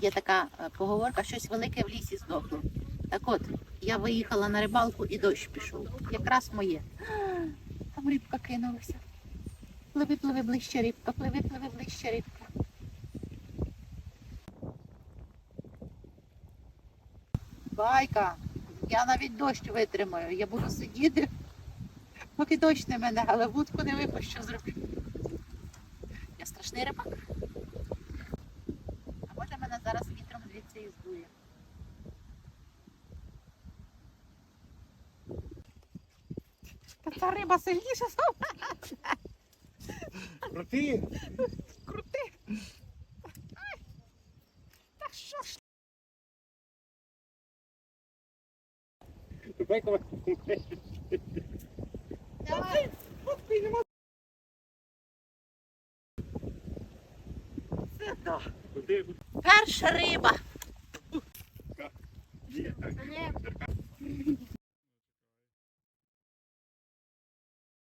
є така е, поговорка, щось велике в лісі здохло. Так от, я виїхала на рибалку і дощ пішов. Якраз моє. Там рибка кинулася. Пливи, пливи ближче рибка, пливи, пливи ближче рибка. Байка, я навіть дощ витримаю. Я буду сидіти, поки дощ не мене, але вудку не випущу зроблю. Я страшний рибак. Та ця риба сильніша мене. Крути! крути. Ай. Та що ж? Давай. Це то. Перша риба.